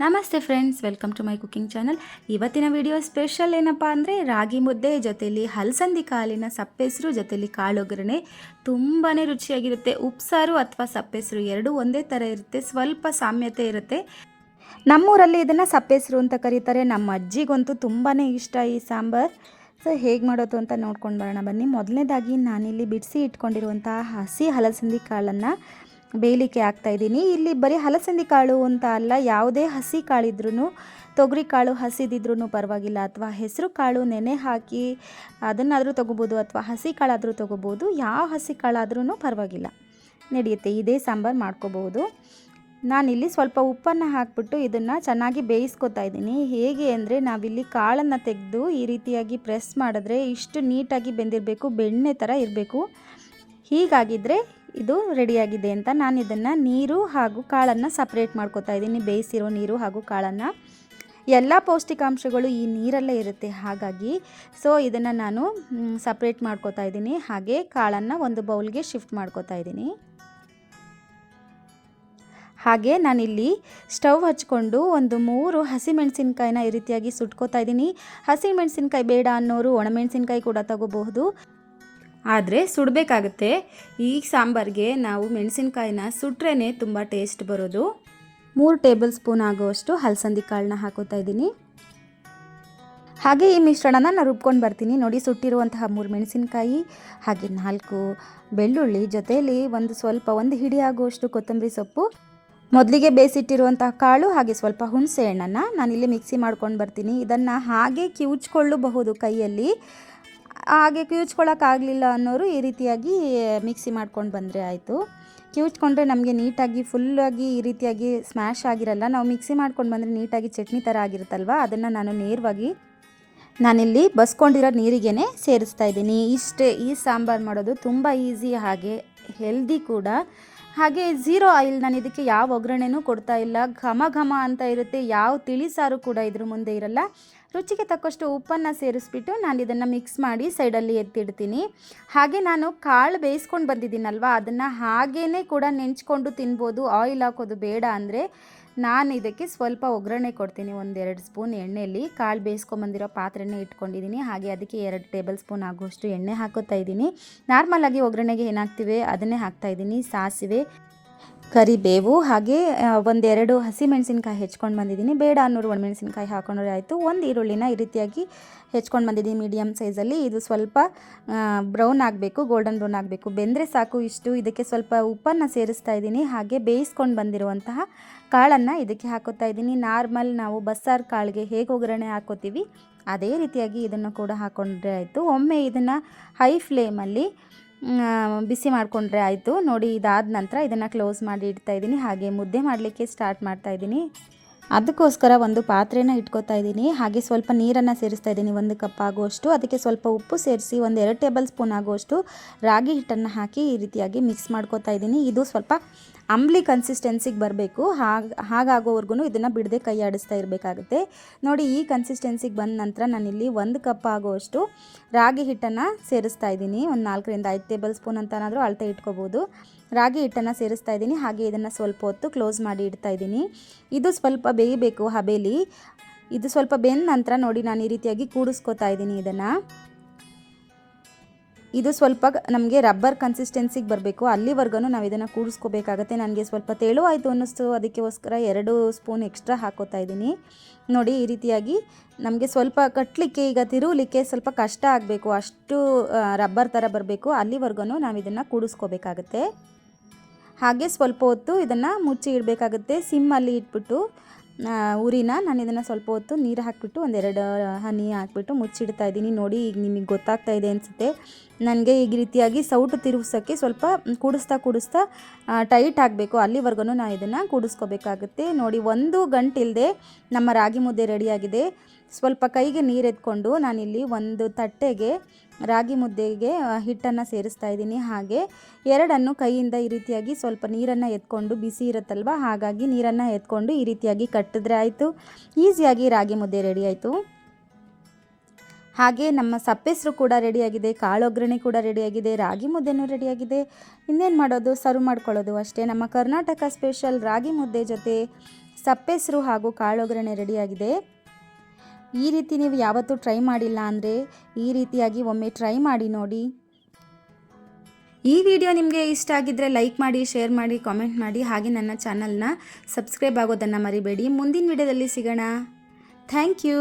ನಮಸ್ತೆ friends welcome to my cooking channel ಇವತ್ತಿನ video special ಏನಪ್ಪ ಅಂದರೆ ರಾಗಿ ಮುದ್ದೆ ಜೊತೆಯಲ್ಲಿ ಹಲಸಂದಿ ಕಾಲಿನ ಸಪ್ಪೆಸರು ಜೊತೆಯಲ್ಲಿ ಕಾಳೊಗ್ಗರಣೆ ತುಂಬಾ ರುಚಿಯಾಗಿರುತ್ತೆ. ಉಪ್ಸಾರು ಅಥವಾ ಸಪ್ಪೆಸರು ಎರಡೂ ಒಂದೇ ಥರ ಇರುತ್ತೆ, ಸ್ವಲ್ಪ ಸಾಮ್ಯತೆ ಇರುತ್ತೆ. ನಮ್ಮೂರಲ್ಲಿ ಇದನ್ನು ಸಪ್ಪೆಸರು ಅಂತ ಕರೀತಾರೆ. ನಮ್ಮ ಅಜ್ಜಿಗಂತೂ ತುಂಬಾ ಇಷ್ಟ ಈ ಸಾಂಬಾರ್. ಸೊ ಹೇಗೆ ಮಾಡೋದು ಅಂತ ನೋಡ್ಕೊಂಡು ಬರೋಣ ಬನ್ನಿ. ಮೊದಲನೇದಾಗಿ ನಾನಿಲ್ಲಿ ಬಿಡಿಸಿ ಇಟ್ಕೊಂಡಿರುವಂತಹ ಹಸಿ ಹಲಸಂದಿ ಕಾಳನ್ನು ಬೇಯಲಿಕ್ಕೆ ಹಾಕ್ತಾಯಿದ್ದೀನಿ ಇಲ್ಲಿ ಬರೀ ಹಲಸಂದಿ ಕಾಳು ಅಂತ ಅಲ್ಲ, ಯಾವುದೇ ಹಸಿ ಕಾಳಿದ್ರೂ ತೊಗರಿ ಕಾಳು ಹಸಿದಿದ್ರೂ ಪರವಾಗಿಲ್ಲ. ಅಥವಾ ಹೆಸರು ಕಾಳು ನೆನೆ ಹಾಕಿ ಅದನ್ನಾದರೂ ತೊಗೋಬೋದು, ಅಥವಾ ಹಸಿ ಕಾಳಾದರೂ ತೊಗೋಬೋದು, ಯಾವ ಹಸಿ ಕಾಳಾದ್ರೂ ಪರವಾಗಿಲ್ಲ. ನಡೆಯುತ್ತೆ. ಇದೇ ಸಾಂಬಾರು ಮಾಡ್ಕೋಬೋದು ನಾನಿಲ್ಲಿ ಸ್ವಲ್ಪ ಉಪ್ಪನ್ನು ಹಾಕ್ಬಿಟ್ಟು ಇದನ್ನು ಚೆನ್ನಾಗಿ ಬೇಯಿಸ್ಕೊತಾ ಇದ್ದೀನಿ. ಹೇಗೆ ಅಂದರೆ ನಾವಿಲ್ಲಿ ಕಾಳನ್ನು ತೆಗೆದು ಈ ರೀತಿಯಾಗಿ ಪ್ರೆಸ್ ಮಾಡಿದ್ರೆ ಇಷ್ಟು ನೀಟಾಗಿ ಬೆಂದಿರಬೇಕು, ಬೆಣ್ಣೆ ಥರ ಇರಬೇಕು. ಹೀಗಾಗಿದ್ದರೆ ಇದು ರೆಡಿಯಾಗಿದೆ ಅಂತ ನಾನು ಇದನ್ನು ನೀರು ಹಾಗೂ ಕಾಳನ್ನು ಸಪ್ರೇಟ್ ಮಾಡ್ಕೋತಾ ಇದ್ದೀನಿ. ಬೇಯಿಸಿರೋ ನೀರು ಹಾಗೂ ಕಾಳನ್ನು. ಎಲ್ಲ ಪೌಷ್ಟಿಕಾಂಶಗಳು ಈ ನೀರಲ್ಲೇ ಇರುತ್ತೆ ಹಾಗಾಗಿ. ಸೊ ಇದನ್ನು ನಾನು ಸಪ್ರೇಟ್ ಮಾಡ್ಕೋತಾ ಇದ್ದೀನಿ. ಹಾಗೆ ಕಾಳನ್ನು ಒಂದು ಬೌಲ್ಗೆ ಶಿಫ್ಟ್ ಮಾಡ್ಕೋತಾ ಇದ್ದೀನಿ. ಹಾಗೆ ನಾನಿಲ್ಲಿ ಸ್ಟವ್ ಹಚ್ಕೊಂಡು ಒಂದು ಮೂರು ಹಸಿಮೆಣಸಿನ್ಕಾಯಿನ ಈ ರೀತಿಯಾಗಿ ಸುಟ್ಕೋತಾ ಇದ್ದೀನಿ. ಹಸಿಮೆಣಸಿನ್ಕಾಯಿ ಬೇಡ ಅನ್ನೋರು ಒಣಮೆಣಸಿನ್ಕಾಯಿ ಕೂಡ ತಗೋಬಹುದು. ಆದರೆ ಸುಡಬೇಕಾಗುತ್ತೆ. ಈ ಸಾಂಬಾರಿಗೆ ನಾವು ಮೆಣಸಿನಕಾಯಿನ ಸುಟ್ರೇ ತುಂಬ ಟೇಸ್ಟ್ ಬರೋದು. ಮೂರು ಟೇಬಲ್ ಸ್ಪೂನ್ ಆಗುವಷ್ಟು ಹಲಸಂದಿ ಕಾಳನ್ನ ಹಾಕೋತಾ ಇದ್ದೀನಿ. ಹಾಗೆ ಈ ಮಿಶ್ರಣನ ನಾನು ರುಬ್ಕೊಂಡು ಬರ್ತೀನಿ. ನೋಡಿ ಸುಟ್ಟಿರುವಂತಹ ಮೂರು ಮೆಣಸಿನಕಾಯಿ, ಹಾಗೆ ನಾಲ್ಕು ಬೆಳ್ಳುಳ್ಳಿ ಜೊತೆಯಲ್ಲಿ ಒಂದು ಸ್ವಲ್ಪ ಒಂದು ಹಿಡಿ ಆಗುವಷ್ಟು ಕೊತ್ತಂಬರಿ ಸೊಪ್ಪು. ಮೊದಲಿಗೆ ಬೇಯಿಸಿಟ್ಟಿರುವಂತಹ ಕಾಳು, ಹಾಗೆ ಸ್ವಲ್ಪ ಹುಣಸೆ ಹಣ್ಣನ್ನು ನಾನಿಲ್ಲಿ ಮಿಕ್ಸಿ ಮಾಡ್ಕೊಂಡು ಬರ್ತೀನಿ. ಇದನ್ನು ಹಾಗೆ ಕಿವುಚ್ಕೊಳ್ಳಬಹುದು ಕೈಯಲ್ಲಿ. ಹಾಗೆ ಕಿವುಚ್ಕೊಳ್ಳೋಕ್ಕಾಗಲಿಲ್ಲ ಅನ್ನೋರು ಈ ರೀತಿಯಾಗಿ ಮಿಕ್ಸಿ ಮಾಡ್ಕೊಂಡು ಬಂದರೆ ಆಯಿತು. ಕಿವುಚ್ಕೊಂಡ್ರೆ ನಮಗೆ ನೀಟಾಗಿ ಫುಲ್ಲಾಗಿ ಈ ರೀತಿಯಾಗಿ ಸ್ಮ್ಯಾಶ್ ಆಗಿರಲ್ಲ, ನಾವು ಮಿಕ್ಸಿ ಮಾಡ್ಕೊಂಡು ಬಂದರೆ ನೀಟಾಗಿ ಚಟ್ನಿ ಥರ ಆಗಿರುತ್ತಲ್ವ, ಅದನ್ನು ನಾನು ನೇರವಾಗಿ ನಾನಿಲ್ಲಿ ಬಸ್ಕೊಂಡಿರೋ ನೀರಿಗೆ ಸೇರಿಸ್ತಾ ಇದ್ದೀನಿ. ಇಷ್ಟೇ, ಈ ಸಾಂಬಾರು ಮಾಡೋದು ತುಂಬ ಈಸಿ ಹಾಗೆ ಹೆಲ್ದಿ ಕೂಡ. ಹಾಗೆ ಝೀರೋ ಆಯಿಲ್ ನಾನು ಇದಕ್ಕೆ ಯಾವ ಒಗ್ಗರಣೆನೂ ಕೊಡ್ತಾ ಇಲ್ಲ. ಘಮ ಘಮ ಅಂತ ಇರುತ್ತೆ, ಯಾವ ತಿಳಿಸಾರು ಕೂಡ ಇದ್ರ ಮುಂದೆ ಇರಲ್ಲ. ರುಚಿಗೆ ತಕ್ಕಷ್ಟು ಉಪ್ಪನ್ನು ಸೇರಿಸ್ಬಿಟ್ಟು ನಾನು ಇದನ್ನು ಮಿಕ್ಸ್ ಮಾಡಿ ಸೈಡಲ್ಲಿ ಎತ್ತಿಡ್ತೀನಿ. ಹಾಗೆ ನಾನು ಕಾಳು ಬೇಯಿಸ್ಕೊಂಡು ಬಂದಿದ್ದೀನಲ್ವ, ಅದನ್ನು ಹಾಗೇ ಕೂಡ ನೆಂಚ್ಕೊಂಡು ತಿನ್ಬೋದು ಆಯಿಲ್ ಹಾಕೋದು ಬೇಡ ಅಂದರೆ ನಾನು ಇದಕ್ಕೆ ಸ್ವಲ್ಪ ಒಗ್ಗರಣೆ ಕೊಡ್ತೀನಿ, ಒಂದೆರಡು ಸ್ಪೂನ್ ಎಣ್ಣೆಯಲ್ಲಿ ಕಾಳು ಬೇಯಿಸ್ಕೊಂಬಂದಿರೋ ಪಾತ್ರೆನೇ ಇಟ್ಕೊಂಡಿದ್ದೀನಿ. ಹಾಗೆ ಅದಕ್ಕೆ ಎರಡು ಟೇಬಲ್ ಸ್ಪೂನ್ ಆಗುವಷ್ಟು ಎಣ್ಣೆ ಹಾಕೋತಾ ಇದ್ದೀನಿ. ನಾರ್ಮಲಾಗಿ ಒಗ್ಗರಣೆಗೆ ಏನಾಗ್ತೀವಿ, ಅದನ್ನೇ ಹಾಕ್ತಾ ಇದ್ದೀನಿ. ಸಾಸಿವೆ ಕರಿಬೇವು, ಹಾಗೆ ಒಂದೆರಡು ಹಸಿಮೆಣಸಿನ್ಕಾಯಿ ಹೆಚ್ಕೊಂಡು ಬಂದಿದ್ದೀನಿ. ಬೇಡ ಅನ್ನೋರು ಒಣಮೆಣಸಿನ್ಕಾಯಿ ಹಾಕೊಂಡ್ರೆ ಆಯಿತು. ಒಂದು ಈರುಳ್ಳಿನ ಈ ರೀತಿಯಾಗಿ ಹೆಚ್ಕೊಂಡು ಬಂದಿದ್ದೀನಿ ಮೀಡಿಯಮ್ ಸೈಜಲ್ಲಿ. ಇದು ಸ್ವಲ್ಪ ಬ್ರೌನ್ ಆಗಬೇಕು, ಗೋಲ್ಡನ್ ಬ್ರೌನ್ ಆಗಬೇಕು. ಬೆಂದರೆ ಸಾಕು ಇಷ್ಟು. ಇದಕ್ಕೆ ಸ್ವಲ್ಪ ಉಪ್ಪನ್ನು ಸೇರಿಸ್ತಾ ಇದ್ದೀನಿ. ಹಾಗೆ ಬೇಯಿಸ್ಕೊಂಡು ಬಂದಿರುವಂತಹ ಕಾಳನ್ನು ಇದಕ್ಕೆ ಹಾಕೋತಾ ಇದ್ದೀನಿ. ನಾರ್ಮಲ್ ನಾವು ಬಸ್ಸಾರು ಕಾಳಿಗೆ ಹೇಗೆ ಒಗ್ಗರಣೆ ಹಾಕೋತೀವಿ, ಅದೇ ರೀತಿಯಾಗಿ ಇದನ್ನು ಕೂಡ ಹಾಕೊಂಡ್ರೆ ಆಯಿತು. ಒಮ್ಮೆ ಇದನ್ನು ಹೈ ಫ್ಲೇಮಲ್ಲಿ ಬಿಸಿ ಮಾಡಿಕೊಂಡ್ರೆ ಆಯಿತು. ನೋಡಿ, ಇದಾದ ನಂತರ ಇದನ್ನು ಕ್ಲೋಸ್ ಮಾಡಿ ಇಡ್ತಾ ಇದ್ದೀನಿ. ಹಾಗೆ ಮುದ್ದೆ ಮಾಡಲಿಕ್ಕೆ ಸ್ಟಾರ್ಟ್ ಮಾಡ್ತಾ ಇದ್ದೀನಿ. ಅದಕ್ಕೋಸ್ಕರ ಒಂದು ಪಾತ್ರೆನ ಇಟ್ಕೋತಾ ಇದ್ದೀನಿ. ಹಾಗೆ ಸ್ವಲ್ಪ ನೀರನ್ನು ಸೇರಿಸ್ತಾ ಇದ್ದೀನಿ. ಒಂದು ಕಪ್ ಆಗುವಷ್ಟು. ಅದಕ್ಕೆ ಸ್ವಲ್ಪ ಉಪ್ಪು ಸೇರಿಸಿ ಒಂದು ಎರಡು ಟೇಬಲ್ ಸ್ಪೂನ್ ಆಗುವಷ್ಟು ರಾಗಿ ಹಿಟ್ಟನ್ನು ಹಾಕಿ ಈ ರೀತಿಯಾಗಿ ಮಿಕ್ಸ್ ಮಾಡ್ಕೋತಾ ಇದ್ದೀನಿ. ಇದು ಸ್ವಲ್ಪ ಅಂಬ್ಲಿ ಕನ್ಸಿಸ್ಟೆನ್ಸಿಗೆ ಬರಬೇಕು. ಹಾಗೆ ಹಾಗಾಗೋವರೆಗೂ ಇದನ್ನು ಬಿಡದೆ ಕೈ ಆಡಿಸ್ತಾ ಇರಬೇಕಾಗುತ್ತೆ. ನೋಡಿ, ಈ ಕನ್ಸಿಸ್ಟೆನ್ಸಿಗೆ ಬಂದ ನಂತರ ನಾನಿಲ್ಲಿ ಒಂದು ಕಪ್ ಆಗುವಷ್ಟು ರಾಗಿ ಹಿಟ್ಟನ್ನು ಸೇರಿಸ್ತಾ ಇದ್ದೀನಿ. ಒಂದು ನಾಲ್ಕರಿಂದ ಐದು ಟೇಬಲ್ ಸ್ಪೂನ್ ಅಂತನಾದರೂ ಅಳತೆ ಇಟ್ಕೋಬೋದು. ರಾಗಿ ಹಿಟ್ಟನ್ನು ಸೇರಿಸ್ತಾ ಇದ್ದೀನಿ. ಹಾಗೆ ಇದನ್ನು ಸ್ವಲ್ಪ ಹೊತ್ತು ಕ್ಲೋಸ್ ಮಾಡಿ ಇಡ್ತಾ ಇದ್ದೀನಿ. ಇದು ಸ್ವಲ್ಪ ಬೇಯಬೇಕು ಹಬೇಲಿ. ಇದು ಸ್ವಲ್ಪ ಬೆಂದ ನಂತರ ನೋಡಿ, ನಾನು ಈ ರೀತಿಯಾಗಿ ಕೂಡಿಸ್ಕೋತಾ ಇದ್ದೀನಿ ಇದನ್ನು. ಇದು ಸ್ವಲ್ಪ ನಮಗೆ ರಬ್ಬರ್ ಕನ್ಸಿಸ್ಟೆನ್ಸಿಗೆ ಬರಬೇಕು. ಅಲ್ಲಿವರೆಗೂ ನಾವು ಇದನ್ನು ಕೂಡಿಸ್ಕೋಬೇಕಾಗತ್ತೆ. ನನಗೆ ಸ್ವಲ್ಪ ತೆಳು ಆಯಿತು ಅನ್ನಿಸ್ತು. ಅದಕ್ಕೋಸ್ಕರ ಎರಡು ಸ್ಪೂನ್ ಎಕ್ಸ್ಟ್ರಾ ಹಾಕೋತಾ ಇದ್ದೀನಿ. ನೋಡಿ, ಈ ರೀತಿಯಾಗಿ ನಮಗೆ ಸ್ವಲ್ಪ ಕಟ್ಟಲಿಕ್ಕೆ ಈಗ ತಿರುವಲಿಕ್ಕೆ ಸ್ವಲ್ಪ ಕಷ್ಟ ಆಗಬೇಕು. ಅಷ್ಟು ರಬ್ಬರ್ ಥರ ಬರಬೇಕು. ಅಲ್ಲಿವರೆಗೂ ನಾವು ಇದನ್ನು ಕೂಡಿಸ್ಕೋಬೇಕಾಗತ್ತೆ. ಹಾಗೆ ಸ್ವಲ್ಪ ಹೊತ್ತು ಇದನ್ನು ಮುಚ್ಚಿ ಇಡಬೇಕಾಗುತ್ತೆ. ಸಿಮ್ಮಲ್ಲಿ ಇಟ್ಬಿಟ್ಟು ಉರಿನ ನಾನು ಇದನ್ನು ಸ್ವಲ್ಪ ಹೊತ್ತು ನೀರು ಹಾಕಿಬಿಟ್ಟು ಒಂದೆರಡು ಹನಿ ಹಾಕ್ಬಿಟ್ಟು ಮುಚ್ಚಿಡ್ತಾ ಇದ್ದೀನಿ. ನೋಡಿ, ಈಗ ನಿಮಗೆ ಗೊತ್ತಾಗ್ತಾ ಇದೆ ಅನಿಸುತ್ತೆ. ನನಗೆ ಈ ರೀತಿಯಾಗಿ ಸೌಟು ತಿರುಗಿಸೋಕ್ಕೆ ಸ್ವಲ್ಪ ಕೂಡಿಸ್ತಾ ಕೂಡಿಸ್ತಾ ಟೈಟ್ ಆಗಬೇಕು. ಅಲ್ಲಿವರೆಗೂ ನಾನು ಇದನ್ನು ಕೂಡಿಸ್ಕೋಬೇಕಾಗುತ್ತೆ. ನೋಡಿ, ಒಂದು ಗಂಟಿಲ್ಲದೆ ನಮ್ಮ ರಾಗಿ ಮುದ್ದೆ ರೆಡಿಯಾಗಿದೆ. ಸ್ವಲ್ಪ ಕೈಗೆ ನೀರು ಎತ್ಕೊಂಡು ನಾನಿಲ್ಲಿ ಒಂದು ತಟ್ಟೆಗೆ ರಾಗಿ ಮುದ್ದೆಗೆ ಹಿಟ್ಟನ್ನು ಸೇರಿಸ್ತಾ ಇದ್ದೀನಿ. ಹಾಗೆ ಎರಡನ್ನು ಕೈಯಿಂದ ಈ ರೀತಿಯಾಗಿ ಸ್ವಲ್ಪ ನೀರನ್ನು ಎತ್ಕೊಂಡು, ಬಿಸಿ ಇರುತ್ತಲ್ವ? ಹಾಗಾಗಿ ನೀರನ್ನು ಎತ್ಕೊಂಡು ಈ ರೀತಿಯಾಗಿ ಕಟ್ಟಿದ್ರೆ ಆಯಿತು. ಈಸಿಯಾಗಿ ರಾಗಿ ಮುದ್ದೆ ರೆಡಿ ಆಯಿತು. ಹಾಗೆ ನಮ್ಮ ಸಪ್ಪೆಸರು ಕೂಡ ರೆಡಿಯಾಗಿದೆ, ಕಾಳೊಗ್ಗರಣೆ ಕೂಡ ರೆಡಿಯಾಗಿದೆ, ರಾಗಿ ಮುದ್ದೆನೂ ರೆಡಿಯಾಗಿದೆ. ಇನ್ನೇನು ಮಾಡೋದು? ಸರ್ವ್ ಮಾಡ್ಕೊಳ್ಳೋದು ಅಷ್ಟೇ. ನಮ್ಮ ಕರ್ನಾಟಕ ಸ್ಪೆಷಲ್ ರಾಗಿ ಮುದ್ದೆ ಜೊತೆ ಸಪ್ಪೆಸರು ಹಾಗೂ ಕಾಳೊಗ್ಗರಣೆ ರೆಡಿಯಾಗಿದೆ. ಈ ರೀತಿ ನೀವು ಯಾವತ್ತೂ ಟ್ರೈ ಮಾಡಿಲ್ಲ ಅಂದರೆ ಈ ರೀತಿಯಾಗಿ ಒಮ್ಮೆ ಟ್ರೈ ಮಾಡಿ ನೋಡಿ. ಈ ವಿಡಿಯೋ ನಿಮಗೆ ಇಷ್ಟ ಆಗಿದ್ದರೆ ಲೈಕ್ ಮಾಡಿ, ಶೇರ್ ಮಾಡಿ, ಕಾಮೆಂಟ್ ಮಾಡಿ. ಹಾಗೆ ನನ್ನ ಚಾನಲ್ನ ಸಬ್ಸ್ಕ್ರೈಬ್ ಆಗೋದನ್ನು ಮರಿಬೇಡಿ. ಮುಂದಿನ ವಿಡಿಯೋದಲ್ಲಿ ಸಿಗೋಣ. Thank you.